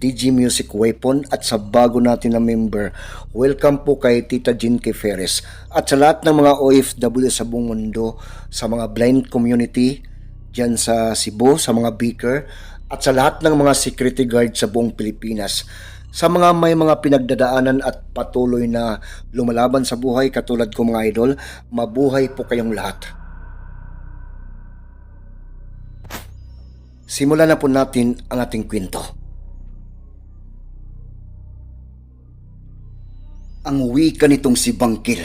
DG Music Weapon at sa bago natin na member, welcome po kay Tita K. Ferres at sa lahat ng mga OFW sa buong mundo, sa mga blind community dyan sa Cebu, sa mga beaker at sa lahat ng mga security guard sa buong Pilipinas. Sa mga may mga pinagdadaanan at patuloy na lumalaban sa buhay katulad ko mga idol, mabuhay po kayong lahat. Simulan na po natin ang ating kwento. Ang wika nitong si Bangkil.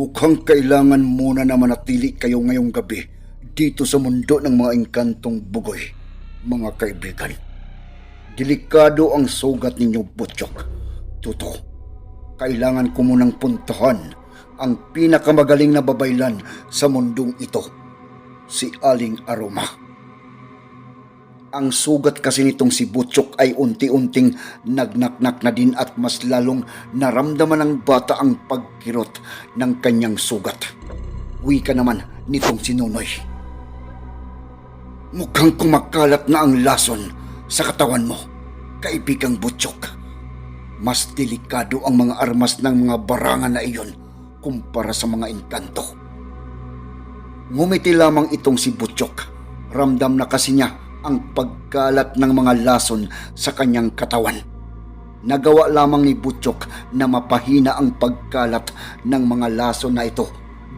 Mukhang kailangan muna na manatili kayo ngayong gabi dito sa mundo ng mga engkantong bugoy, mga kaibigan. Delikado ang sugat ninyo, Butchok. Tuto, kailangan ko munang puntahan ang pinakamagaling na babaylan sa mundong ito, si Aling Aroma. Ang sugat kasi nitong si Butchok ay unti-unting nagnaknak na din at mas lalong naramdaman ng bata ang pagkirot ng kanyang sugat. Wika naman nitong si Nunoy. Mukhang kumakalat na ang lason sa katawan mo, kaibigang Butchok. Mas delikado ang mga armas ng mga barangan na iyon kumpara sa mga engkanto. Ngumiti lamang itong si Butchok. Ramdam na kasi niya ang pagkalat ng mga lason sa kanyang katawan. Nagawa lamang ni Butchok na mapahina ang pagkalat ng mga lason na ito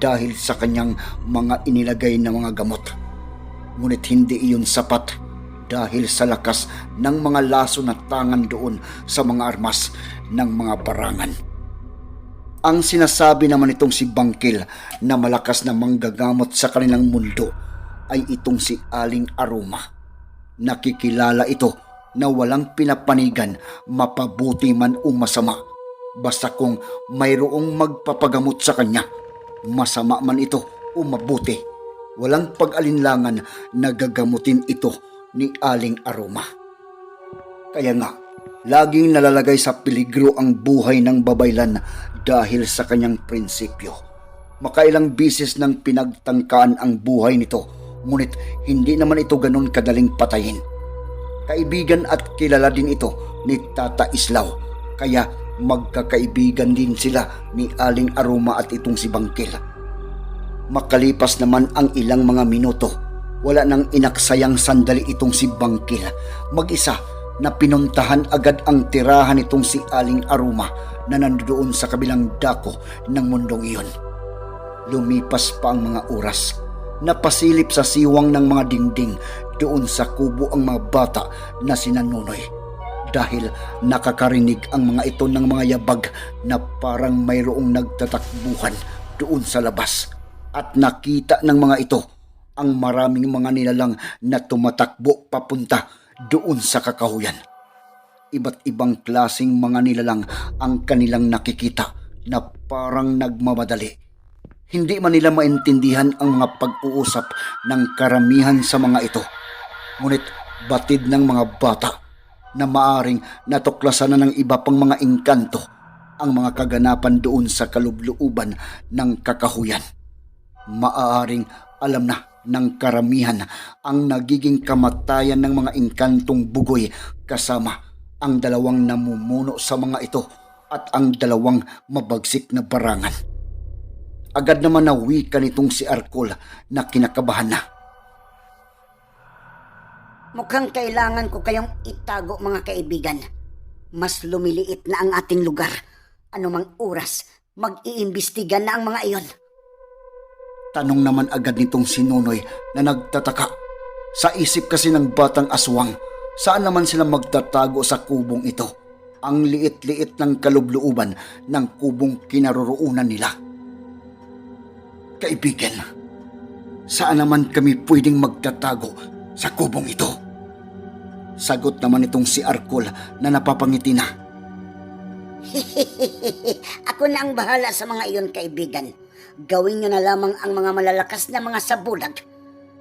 dahil sa kanyang mga inilagay na mga gamot. Ngunit hindi iyon sapat dahil sa lakas ng mga laso na tangan doon sa mga armas ng mga barangan. Ang sinasabi naman itong si Bangkil na malakas na manggagamot sa kanilang mundo ay itong si Aling Aroma. Nakikilala ito na walang pinapanigan mapabuti man o masama. Basta kung mayroong magpapagamot sa kanya, masama man ito o mabuti, walang pag-alinlangan na gagamutin ito ni Aling Aroma. Kaya nga, laging nalalagay sa peligro ang buhay ng babaylan dahil sa kanyang prinsipyo. Makailang bisis nang pinagtangkaan ang buhay nito, ngunit hindi naman ito ganun kadaling patayin. Kaibigan at kilala din ito ni Tata Islaw, kaya magkakaibigan din sila ni Aling Aroma at itong si Bangkil. Makalipas naman ang ilang mga minuto, wala nang inaksayang sandali itong si Bangkil. Mag-isa na pinuntahan agad ang tirahan itong si Aling Aroma na nandoon sa kabilang dako ng mundong iyon. Lumipas pa ang mga oras. Napasilip sa siwang ng mga dingding doon sa kubo ang mga bata na sinanunoy. Dahil nakakarinig ang mga ito ng mga yabag na parang mayroong nagtatakbuhan doon sa labas. At nakita ng mga ito ang maraming mga nilalang na tumatakbo papunta doon sa kakahuyan. Iba't ibang klasing mga nilalang ang kanilang nakikita na parang nagmamadali. Hindi man nila maintindihan ang mga pag-uusap ng karamihan sa mga ito. Ngunit batid ng mga bata na maaring natuklasan na ng iba pang mga engkanto ang mga kaganapan doon sa kalubluuban ng kakahuyan. Maaaring alam na ng karamihan ang nagiging kamatayan ng mga engkantong bugoy kasama ang dalawang namumuno sa mga ito at ang dalawang mabagsik na barangan. Agad naman na wika nitong si Arkol na kinakabahan na. Mukhang kailangan ko kayong itago mga kaibigan. Mas lumiliit na ang ating lugar. Anumang oras, mag-iimbestiga na ang mga iyon. Tanong naman agad nitong si Nonoy na nagtataka. Sa isip kasi ng batang aswang, saan naman sila magtatago sa kubong ito? Ang liit-liit ng kalubluuban ng kubong kinaroroonan nila. Kaibigan, saan naman kami pwedeng magtatago sa kubong ito? Sagot naman itong si Arkol na napapangiti na. Ako na ang bahala sa mga iyon, kaibigan. Gawin nyo na lamang ang mga malalakas na mga sabulag.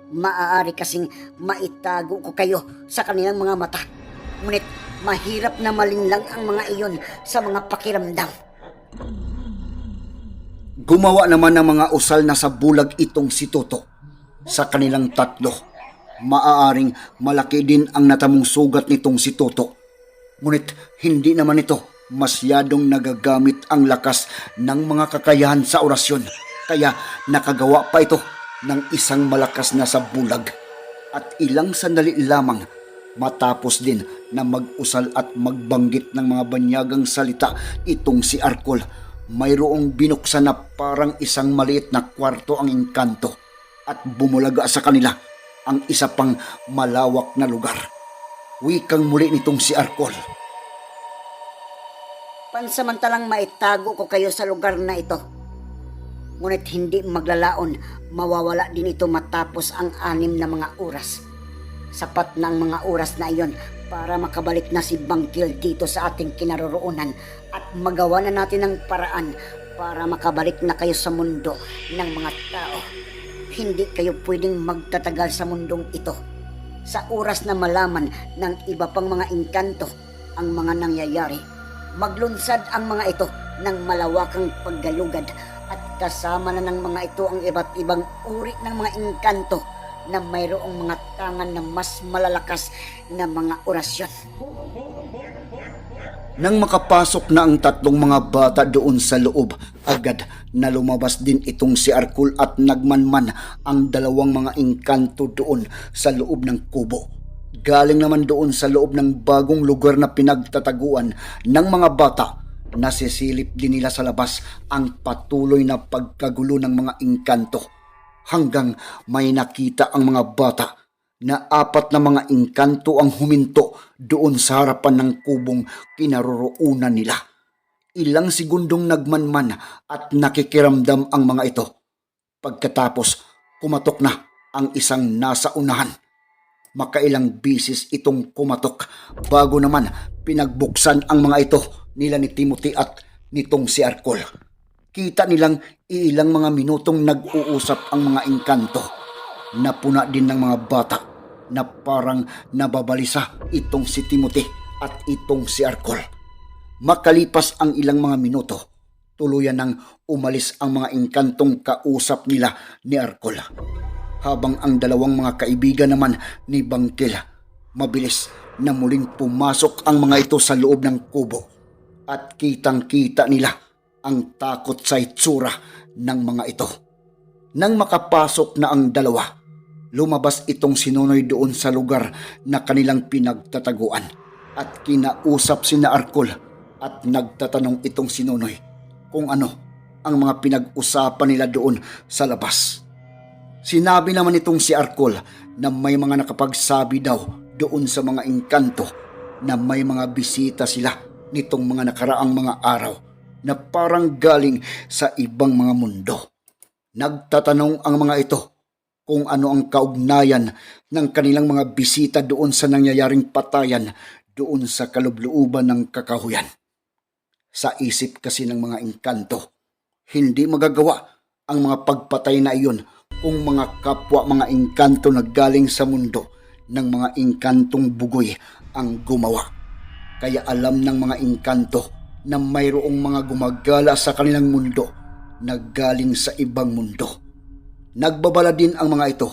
Maaari kasing maitago ko kayo sa kanilang mga mata. Ngunit mahirap na malinlang ang mga iyon sa mga pakiramdam. Gumawa naman ng mga usal na sa bulag itong si Toto. Sa kanilang tatlo, maaaring malaki din ang natamong sugat nitong si Toto. Ngunit hindi naman ito masyadong nagagamit ang lakas ng mga kakayahan sa orasyon. Kaya nakagawa pa ito ng isang malakas na sabulag. At ilang sandali lamang matapos din na mag-usal at magbanggit ng mga banyagang salita itong si Arkol. Mayroong binuksan na parang isang maliit na kwarto ang engkanto at bumulaga sa kanila ang isa pang malawak na lugar. Wikang muli nitong si Arkol. Pansamantalang maitago ko kayo sa lugar na ito. Ngunit hindi maglalaon, mawawala din ito matapos ang anim na mga oras. Sapat na ang mga oras na iyon para makabalik na si Bangkil dito sa ating kinaroroonan at magawa na natin ang paraan para makabalik na kayo sa mundo ng mga tao. Hindi kayo pwedeng magtatagal sa mundong ito. Sa oras na malaman ng iba pang mga engkanto ang mga nangyayari, maglunsad ang mga ito ng malawakang paggalugad at kasama na ng mga ito ang iba't ibang uri ng mga engkanto na mayroong mga tangan na mas malalakas na mga orasyon. Nang makapasok na ang tatlong mga bata doon sa loob, agad na lumabas din itong si Arkul at nagmanman ang dalawang mga engkanto doon sa loob ng kubo. Galing naman doon sa loob ng bagong lugar na pinagtataguan ng mga bata, nasisilip din nila sa labas ang patuloy na pagkagulo ng mga engkanto hanggang may nakita ang mga bata na apat na mga engkanto ang huminto doon sa harapan ng kubong kinaroroonan nila. Ilang segundong nagmanman at nakikiramdam ang mga ito. Pagkatapos, kumatok na ang isang nasa unahan. Makailang bisis itong kumatok bago naman pinagbuksan ang mga ito nila ni Timothy at nitong si Arkol. Kita nilang ilang mga minutong nag-uusap ang mga engkanto. Napuna din ng mga bata na parang nababalisa itong si Timothy at itong si Arkol. Makalipas ang ilang mga minuto, tuluyan nang umalis ang mga engkantong kausap nila ni Arkol. Habang ang dalawang mga kaibigan naman ni Bangkil, mabilis na muling pumasok ang mga ito sa loob ng kubo at kitang-kita nila ang takot sa itsura ng mga ito. Nang makapasok na ang dalawa, lumabas itong sinunoy doon sa lugar na kanilang pinagtataguan at kinausap sina Arkol at nagtatanong itong sinunoy kung ano ang mga pinag-usapan nila doon sa labas. Sinabi naman itong si Arkol na may mga nakapagsabi daw doon sa mga engkanto na may mga bisita sila nitong mga nakaraang mga araw na parang galing sa ibang mga mundo. Nagtatanong ang mga ito kung ano ang kaugnayan ng kanilang mga bisita doon sa nangyayaring patayan doon sa kalubluuban ng kakahuyan. Sa isip kasi ng mga engkanto, hindi magagawa ang mga pagpatay na iyon kung mga kapwa mga engkanto na galing sa mundo ng mga engkantong bugoy ang gumawa. Kaya alam ng mga engkanto na mayroong mga gumagala sa kanilang mundo na galing sa ibang mundo. Nagbabala din ang mga ito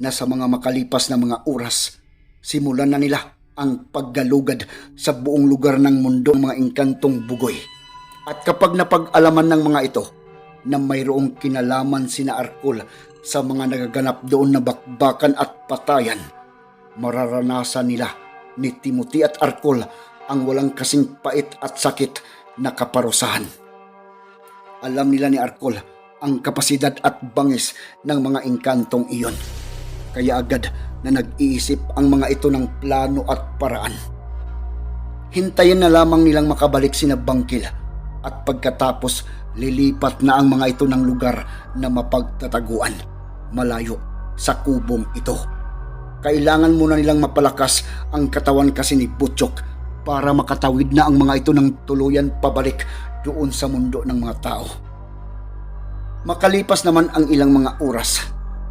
na sa mga makalipas na mga oras, simulan na nila ang paggalugad sa buong lugar ng mundo ng mga engkantong bugoy. At kapag napag-alaman ng mga ito na mayroong kinalaman sina Arkul sa mga nagaganap doon na bakbakan at patayan, mararanasan nila ni Timothy at Arkul ang walang kasing pait at sakit na kaparusahan. Alam nila ni Arkol ang kapasidad at bangis ng mga engkantong iyon. Kaya agad na nag-iisip ang mga ito ng plano at paraan. Hintayin na lamang nilang makabalik sina Bangkil at pagkatapos lilipat na ang mga ito ng lugar na mapagtataguan malayo sa kubong ito. Kailangan muna nilang mapalakas ang katawan kasi ni Butchok para makatawid na ang mga ito ng tuluyan pabalik doon sa mundo ng mga tao. Makalipas naman ang ilang mga oras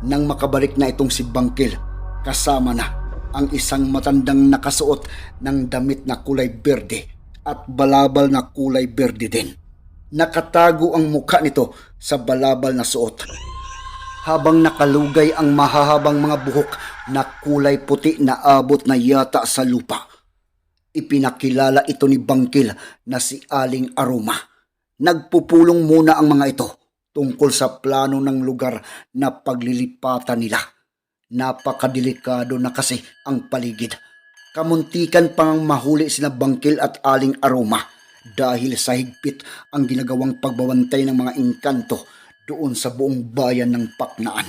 nang makabalik na itong si Bangkil kasama na ang isang matandang nakasuot ng damit na kulay berde at balabal na kulay berde din. Nakatago ang mukha nito sa balabal na suot habang nakalugay ang mahahabang mga buhok na kulay puti na abot na yata sa lupa. Ipinakilala ito ni Bangkil na si Aling Aroma. Nagpupulong muna ang mga ito tungkol sa plano ng lugar na paglilipatan nila. Napakadelikado na kasi ang paligid. Kamuntikan pang mahuli sina Bangkil at Aling Aroma dahil sa higpit ang ginagawang pagbabantay ng mga engkanto doon sa buong bayan ng Paknaan.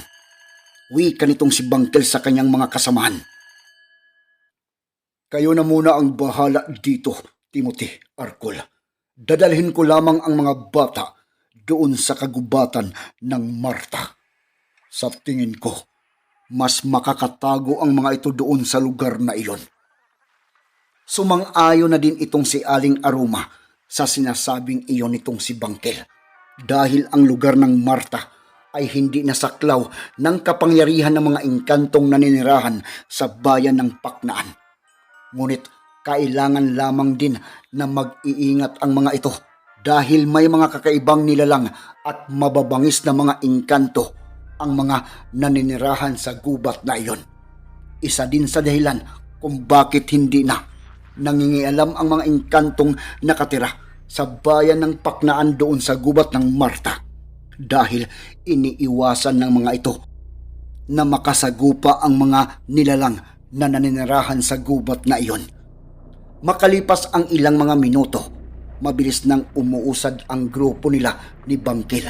Wika nitong si Bangkil sa kanyang mga kasamahan. Kayo na muna ang bahala dito, Timothy Arkol. Dadalhin ko lamang ang mga bata doon sa kagubatan ng Marta. Sa tingin ko, mas makakatago ang mga ito doon sa lugar na iyon. Sumang-ayon na din itong si Aling Aroma sa sinasabing iyon nitong si Bangkel dahil ang lugar ng Marta ay hindi nasaklaw ng kapangyarihan ng mga engkantong naninirahan sa bayan ng Paknaan. Ngunit kailangan lamang din na mag-iingat ang mga ito dahil may mga kakaibang nilalang at mababangis na mga engkanto ang mga naninirahan sa gubat na iyon. Isa din sa dahilan kung bakit hindi na nangingialam ang mga engkantong nakatira sa bayan ng Paknaan doon sa gubat ng Marta dahil iniiwasan ng mga ito na makasagupa ang mga nilalang na naninirahan sa gubat na iyon. Makalipas ang ilang mga minuto, mabilis nang umuusad ang grupo nila ni Bangkil.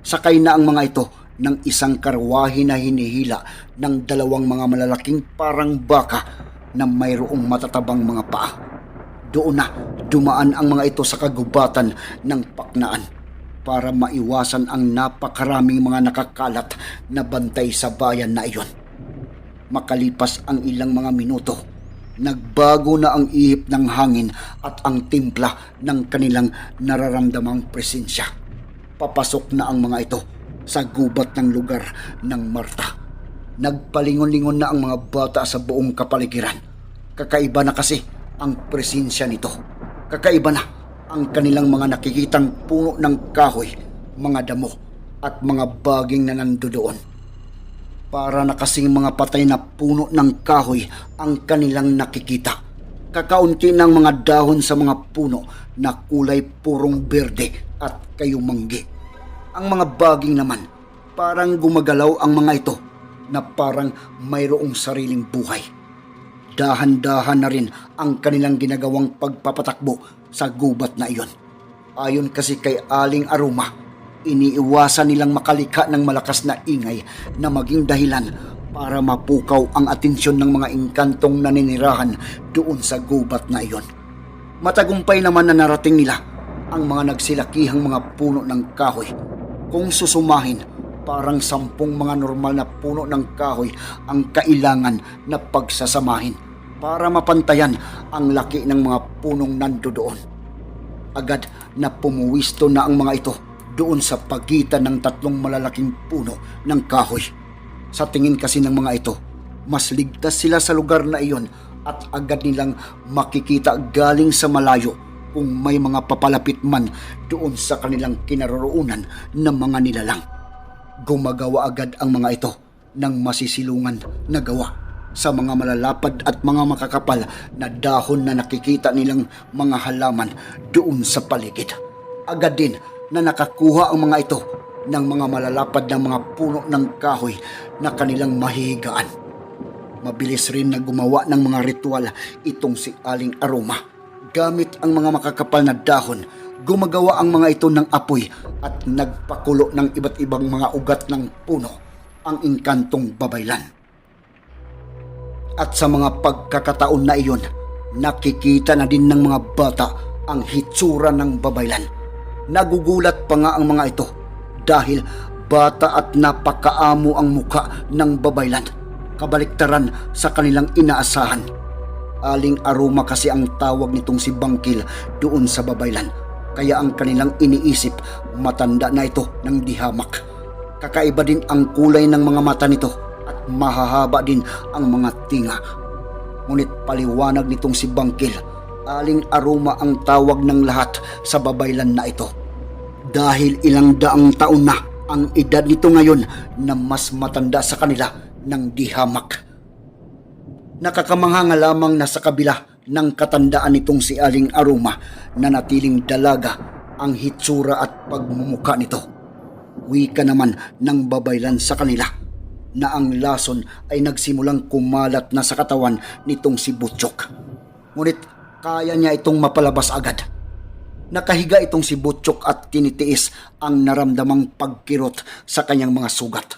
Sakay na ang mga ito ng isang karwahe na hinihila ng dalawang mga malalaking parang baka na mayroong matatabang mga paa. Doon na dumaan ang mga ito sa kagubatan ng paknaan para maiwasan ang napakaraming mga nakakalat na bantay sa bayan na iyon. Makalipas ang ilang mga minuto, nagbago na ang ihip ng hangin at ang timpla ng kanilang nararamdamang presensya. Papasok na ang mga ito sa gubat ng lugar ng Marta. Nagpalingon-lingon na ang mga bata sa buong kapaligiran. Kakaiba na kasi ang presensya nito. Kakaiba na ang kanilang mga nakikitang puno ng kahoy, mga damo at mga baging na nandoon. Para na kasing mga patay na puno ng kahoy ang kanilang nakikita. Kakaunti ng mga dahon sa mga puno na kulay purong berde at kayumanggi. Ang mga baging naman, parang gumagalaw ang mga ito na parang mayroong sariling buhay. Dahan-dahan na rin ang kanilang ginagawang pagpapatakbo sa gubat na iyon. Ayon kasi kay Aling Aroma, iniiwasan nilang makalika ng malakas na ingay na maging dahilan para mapukaw ang atensyon ng mga engkantong naninirahan doon sa gubat na iyon. Matagumpay naman na narating nila ang mga nagsilakihang mga puno ng kahoy. Kung susumahin, parang sampung mga normal na puno ng kahoy ang kailangan na pagsasamahin para mapantayan ang laki ng mga punong nando doon. Agad na pumuwisto na ang mga ito doon sa pagitan ng tatlong malalaking puno ng kahoy. Sa tingin kasi ng mga ito, mas ligtas sila sa lugar na iyon at agad nilang makikita galing sa malayo kung may mga papalapit man doon sa kanilang kinaroroonan ng mga nilalang. Gumagawa agad ang mga ito ng masisilungan na gawa sa mga malalapad at mga makakapal na dahon na nakikita nilang mga halaman doon sa paligid. Agad din na nakakuha ang mga ito ng mga malalapad na mga puno ng kahoy na kanilang mahihigaan. Mabilis rin na gumawa ng mga ritual itong si Aling Aroma. Gamit ang mga makakapal na dahon, gumagawa ang mga ito ng apoy at nagpakulo ng iba't ibang mga ugat ng puno ang inkantong babaylan. At sa mga pagkakataon na iyon, nakikita na din ng mga bata ang hitsura ng babaylan. Nagugulat pa nga ang mga ito dahil bata at napakaamo ang muka ng babaylan, kabaliktaran sa kanilang inaasahan. Aling aroma kasi ang tawag nitong si Bangkil doon sa babaylan. Kaya ang kanilang iniisip, matanda na ito ng dihamak. Kakaiba din ang kulay ng mga mata nito at mahahaba din ang mga tinga. Ngunit paliwanag nitong si Bangkil, aling aroma ang tawag ng lahat sa babaylan na ito. Dahil ilang daang taon na ang edad nito ngayon na mas matanda sa kanila ng dihamak. Nakakamangha lamang na sa kabila ng katandaan nitong si Aling Aruma na natiling dalaga ang hitsura at pagmumuka nito. Wika naman ng babaylan sa kanila na ang lason ay nagsimulang kumalat na sa katawan nitong si Butchok. Ngunit kaya niya itong mapalabas agad. Nakahiga itong si Butchok at tinitiis ang naramdamang pagkirot sa kanyang mga sugat.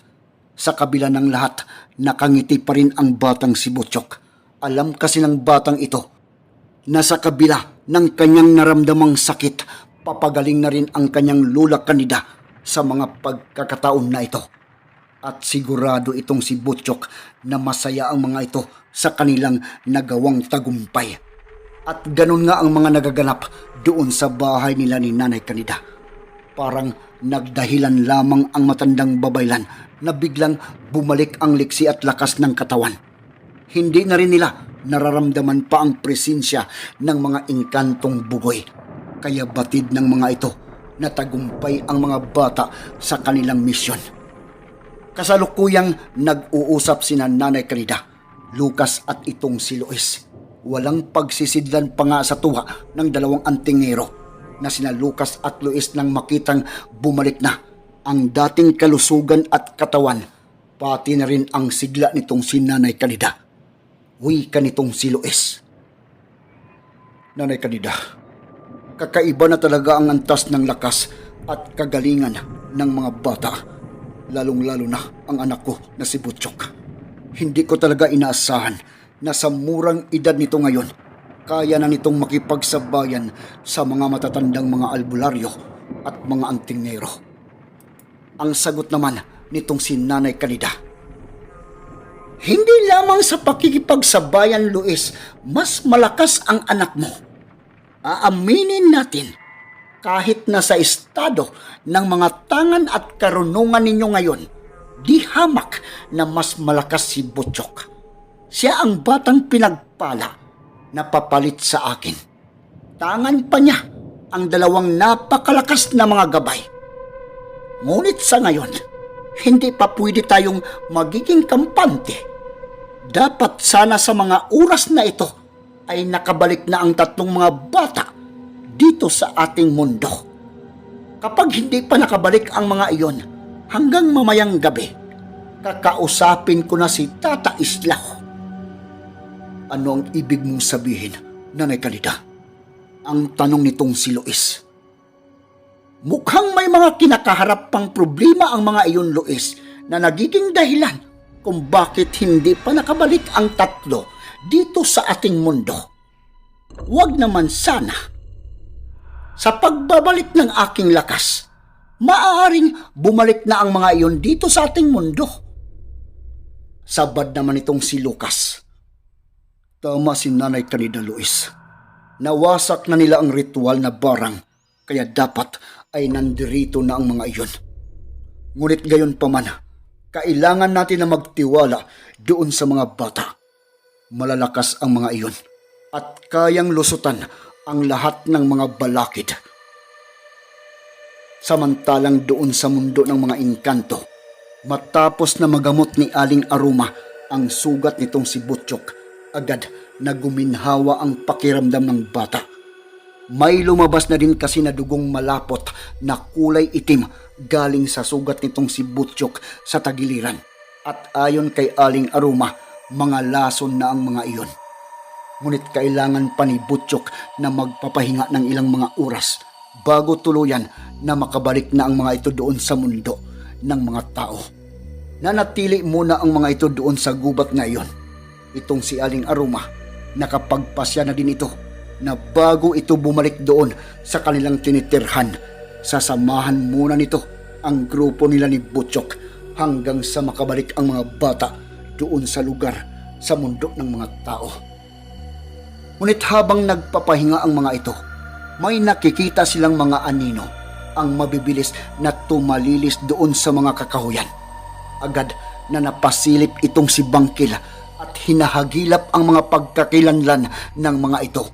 Sa kabila ng lahat, nakangiti pa rin ang batang si Butchok. Alam kasi ng batang ito na sa kabila ng kanyang naramdamang sakit, papagaling na rin ang kanyang lula kanida sa mga pagkakataon na ito. At sigurado itong si Butchok na masaya ang mga ito sa kanilang nagawang tagumpay. At ganun nga ang mga nagaganap doon sa bahay nila ni Nanay Kanida. Parang nagdahilan lamang ang matandang babaylan na biglang bumalik ang liksi at lakas ng katawan. Hindi na rin nila nararamdaman pa ang presensya ng mga engkantong bugoy. Kaya batid ng mga ito na tagumpay ang mga bata sa kanilang misyon. Kasalukuyang nag-uusap sina Nanay Kanida, Lucas at itong si Luis. Walang pagsisidlan pa nga sa tuwa ng dalawang antingero na sina Lucas at Luis nang makitang bumalik na ang dating kalusugan at katawan, pati na rin ang sigla nitong si Nanay Kanida. Wika nitong si Luis. Nanay Kanida, kakaiba na talaga ang antas ng lakas at kagalingan ng mga bata, lalong-lalo na ang anak ko na si Butchok. Hindi ko talaga inaasahan na sa murang edad nito ngayon, kaya na nitong makipagsabayan sa mga matatandang mga albularyo at mga antingero. Ang sagot naman nitong si Nanay Kanida. Hindi lamang sa pakikipagsabayan, Luis, mas malakas ang anak mo. Aaminin natin, kahit na sa estado ng mga tangan at karunungan ninyo ngayon, di hamak na mas malakas si Butchok. Siya ang batang pinagpala na papalit sa akin. Tangan pa niya ang dalawang napakalakas na mga gabay. Ngunit sa ngayon, hindi pa pwede tayong magiging kampante. Dapat sana sa mga oras na ito ay nakabalik na ang tatlong mga bata dito sa ating mundo. Kapag hindi pa nakabalik ang mga iyon hanggang mamayang gabi, kakausapin ko na si Tata Islaw. Ano ang ibig mong sabihin, Nanay Kalida? Ang tanong nitong si Luis. Mukhang may mga kinakaharap pang problema ang mga iyon, Luis, na nagiging dahilan kung bakit hindi pa nakabalik ang tatlo dito sa ating mundo. Huwag naman sana. Sa pagbabalik ng aking lakas, maaaring bumalik na ang mga iyon dito sa ating mundo. Sabad naman itong si Lucas. Tama si Nanay Kanida Luis. Nawasak na nila ang ritual na barang, kaya dapat ay nandirito na ang mga iyon. Ngunit gayon pa man, kailangan natin na magtiwala doon sa mga bata. Malalakas ang mga iyon at kayang lusutan ang lahat ng mga balakid. Samantalang doon sa mundo ng mga engkanto, matapos na magamot ni Aling Aruma ang sugat nitong si Butchok, agad na guminhawa ang pakiramdam ng bata. May lumabas na din kasi na dugong malapot na kulay itim galing sa sugat nitong si Butchok sa tagiliran. At ayon kay Aling Aruma, mga lason na ang mga iyon. Ngunit kailangan pa ni Butchok na magpapahinga ng ilang mga oras bago tuluyan na makabalik na ang mga ito doon sa mundo ng mga tao. Nanatili muna ang mga ito doon sa gubat ngayon. Itong si Aling Aruma, nakapagpasya na din ito na bago ito bumalik doon sa kanilang tinitirhan, sasamahan muna nito ang grupo nila ni Butchok hanggang sa makabalik ang mga bata doon sa lugar sa mundo ng mga tao. Ngunit habang nagpapahinga ang mga ito, may nakikita silang mga anino ang mabibilis na tumalilis doon sa mga kakahuyan. Agad na napasilip itong si Bangkil at hinahagilap ang mga pagkakilanlan ng mga ito.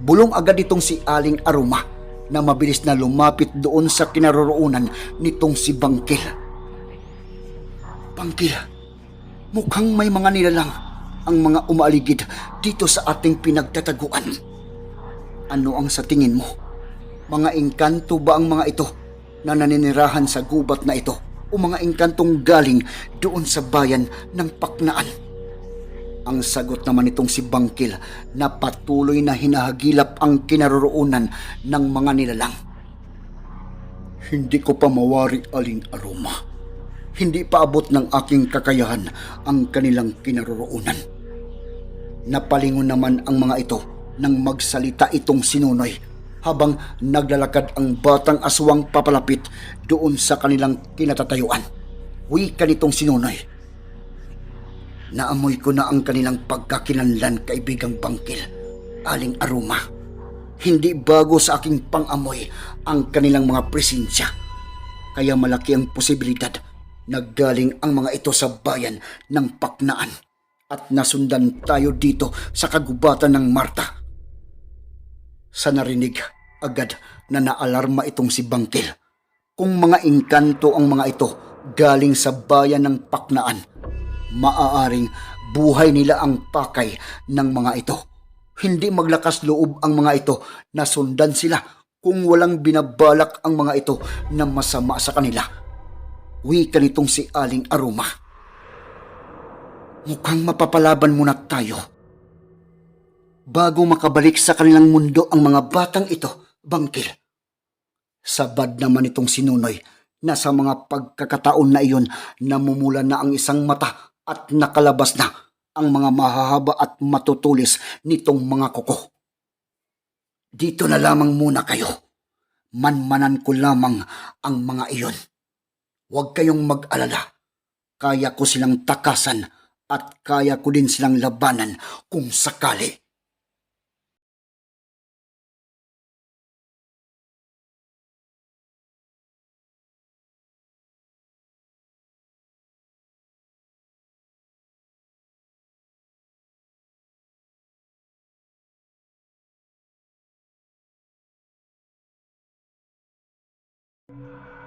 Bulong agad itong si Aling Aruma na mabilis na lumapit doon sa kinaroroonan nitong si Bangkil. Bangkil, mukhang may mga nilalang ang mga umaaligid dito sa ating pinagtataguan. Ano ang sa tingin mo? Mga engkanto ba ang mga ito na naninirahan sa gubat na ito o mga engkantong galing doon sa bayan ng Paknaan? Ang sagot naman itong si Bangkil na patuloy na hinahagilap ang kinaroroonan ng mga nilalang. Hindi ko pa mawari aling aroma. Hindi pa abot ng aking kakayahan ang kanilang kinaroroonan. Napalingon naman ang mga ito nang magsalita itong sinunoy habang naglalakad ang batang aswang papalapit doon sa kanilang kinatatayuan. Wika nitong sinunoy. Naamoy ko na ang kanilang pagkakilanlan kaibigang bangkil, aling aroma. Hindi bago sa aking pangamoy ang kanilang mga presensya. Kaya malaki ang posibilidad na galing ang mga ito sa bayan ng Paknaan at nasundan tayo dito sa kagubatan ng Marta. Sa narinig, agad na naalarma itong si Bangkil. Kung mga engkanto ang mga ito galing sa bayan ng Paknaan, maaaring buhay nila ang pakay ng mga ito. Hindi maglakas loob ang mga ito na sundan sila kung walang binabalak ang mga ito na masama sa kanila. Wika nitong si Aling Aruma. Mukhang mapapalaban muna tayo. Bago makabalik sa kanilang mundo ang mga batang ito, bangkil. Sabad naman itong sinunoy na sa mga pagkakataon na iyon namumula na ang isang mata at nakalabas na ang mga mahahaba at matutulis nitong mga kuko. Dito na lamang muna kayo. Manmanan ko lamang ang mga iyon. Huwag kayong mag-alala. Kaya ko silang takasan at kaya ko din silang labanan kung sakali. you